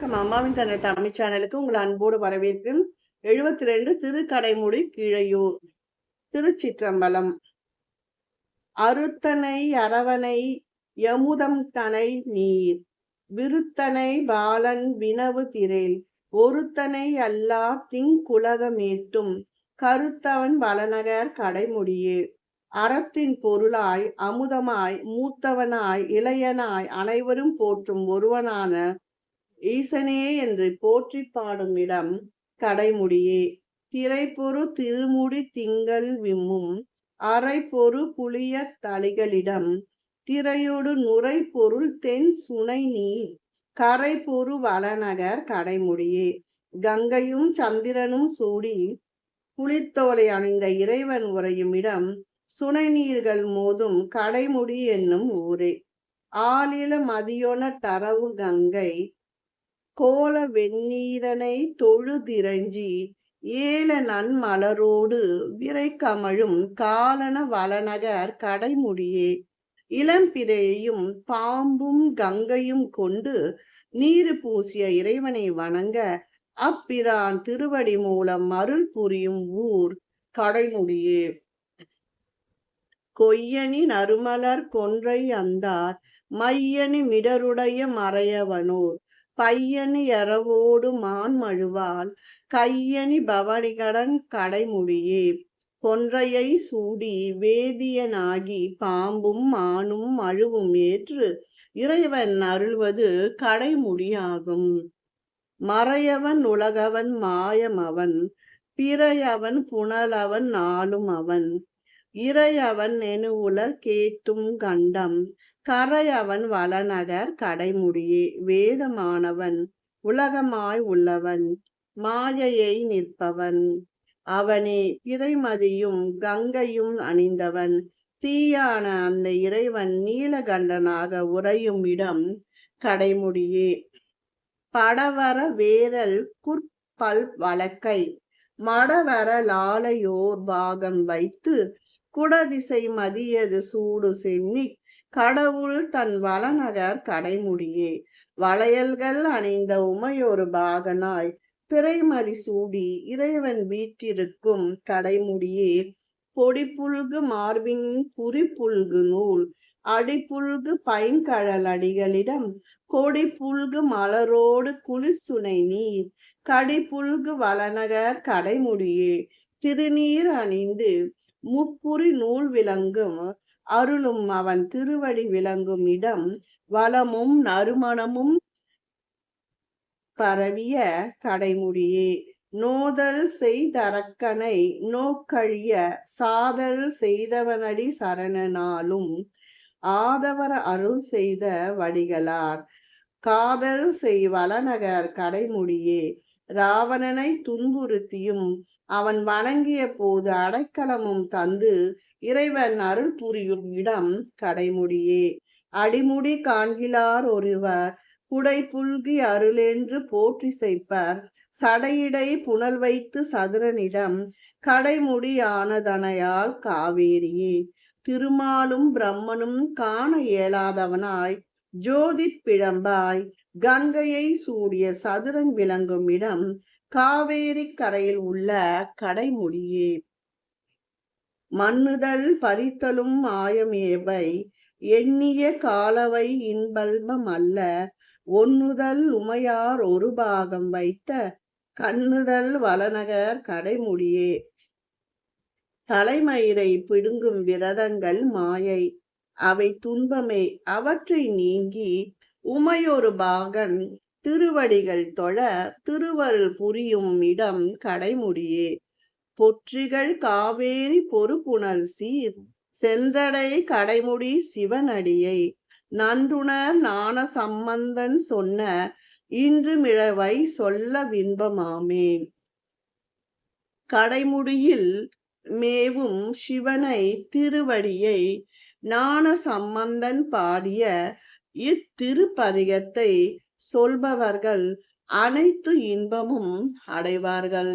வணக்கம். அம்மாவின் தன்னை தமிழ் சேனலுக்கு உங்கள் அன்போடு வரவேற்கும் எழுபத்தி ரெண்டு திருக்கடைமுடி கீழையூர் திருச்சிற்றம்பலம். அருத்தனை அரவணை யமுதம் தனை நீர் விருத்தனை பாலன் வினவு திரேல் ஒருத்தனை அல்லா திங்குலகமேட்டும் கருத்தவன் வளநகர் கடைமுடியே. அறத்தின் பொருளாய் அமுதமாய் மூத்தவனாய் இளையனாய் அனைவரும் போற்றும் ஒருவனான ஈசனே என்று போற்றி பாடும் இடம் கடைமுடியே. திரைப்பொரு திருமுடி திங்கள் விம்மும் அரைப்பொரு புளிய தளிகளிடம். திரையோடு நுரை பொருள் தென் சுனை நீர் கரை பொரு வளநகர் கடைமுடியே. கங்கையும் சந்திரனும் சூடி புலித்தோலை அணிந்த இறைவன் உறையும் இடம் சுனை நீர்கள் மோதும் கடைமுடி என்னும் ஊரே. ஆளில மதியோன தரவு கங்கை கோல வெந்நீரனை தொழுதிரஞ்சி ஏல நன்மலரோடு விரை கமழும் காலன வளநகர் கடைமுடியே. இளம்பிரையும் பாம்பும் கங்கையும் கொண்டு நீரு பூசிய இறைவனை வணங்க அப்பிரான் திருவடி மூலம் அருள் புரியும் ஊர் கடைமுடியே. கொய்யனி நறுமலர் கொன்றை அந்தார் மையனி மிடருடைய மறையவனோர் பையனி எறவோடு மான் மழுவால் கையணி பவனிகடன் கடைமுடியே. கொன்றையை சூடி வேதியனாகி பாம்பும் மானும் அழுவும் ஏற்று இறைவன் அருள்வது கடைமுடியாகும். மறையவன் உலகவன் மாயமவன் பிறையவன் புனலவன் நாளும் அவன் இறையவன் உலர் கேட்டும் கண்டம் கரையவன் வளநகர் கடைமுடியே வேதமானவன் உலகமாய் உள்ளவன் மாயையை நிற்பவன். அவனே பிறைமதியும் கங்கையும் அணிந்தவன். தீயான அந்த இறைவன் நீலகண்டனாக உறையும் இடம் கடைமுடியே. படவர வேரல் குற்பல் வழக்கை மடவர லாலையோர் பாகம் வைத்து குடதிசை மதியது சூடு சென்னி கடவுள் தன் வளநகர் கடைமுடியே. வளையல்கள் அணிந்த உமையொரு பாகனாய். பிறைமதி சூடி இறைவன் வீற்றிருக்கும் கடைமுடியே. பொடிப்புல்கு மார்பின் புரிப்புல்கு நூல். அடிப்புல்கு பைங்கழல் அடிகளிடம். கொடி புல்கு மலரோடு குளிர்சுனை நீர். கடிப்புல்கு வளநகர் கடைமுடியே. திருநீர் அணிந்து முப்புரி நூல் விளங்கும். அருளும் அவன் திருவடி விளங்கும் இடம் வளமும் நறுமணமும் பரவிய கடைமுடியே. நோதல் செய்தரக்கனை நோக்கழிய சாதல் செய்தவனடி சரணனாலும் ஆதவர அருள் செய்த வடிகளார். காதல் செய் வளநகர் கடைமுடியே. ராவணனை துன்புறுத்தியும் அவன் வணங்கிய போது அடைக்கலமும் தந்து இறைவன் அருள் புரியும் இடம் கடைமுடியே. அடிமுடி காண்கிலார் ஒருவர் குடை புல்கி அருளென்று போற்றி செய்ப்பர். சடையிடை புனல் வைத்து சதுரனிடம் கடைமுடியானதனையால் காவேரியே. திருமாலும் பிரம்மனும் காண இயலாதவனாய் ஜோதி பிழம்பாய். கங்கையை சூடிய சதுரன் விளங்கும் இடம் காவேரி கரையில் உள்ள கடைமுடியே. மண்ணுதல் பறித்தலும் மாயமேவை எண்ணிய காலவை இன்பல்பம் அல்ல ஒன்னுதல் உமையார் ஒரு பாகம் வைத்த கண்ணுதல் வளநகர் கடைமுடியே. தலைமயிரை பிடுங்கும் விரதங்கள் மாயை அவை துன்பமே அவற்றை நீங்கி உமையொரு பாகன் திருவடிகள் தொழ திருவருள் புரியும் இடம் கடைமுடியே. பொற்றிகள் காவேரி பொறுப்புணல் சீர் சென்றடை கடைமுடி சிவனடியை. நன்றுணர் நாண சம்பந்தன் சொன்ன இன்று மிழவை சொல்ல வின்பமாமே. கடைமுடியில் மேவும் சிவனை திருவடியை ஞான சம்பந்தன் பாடிய இத்திருப்பதிகத்தை சொல்பவர்கள் அனைத்து இன்பமும் அடைவார்கள்.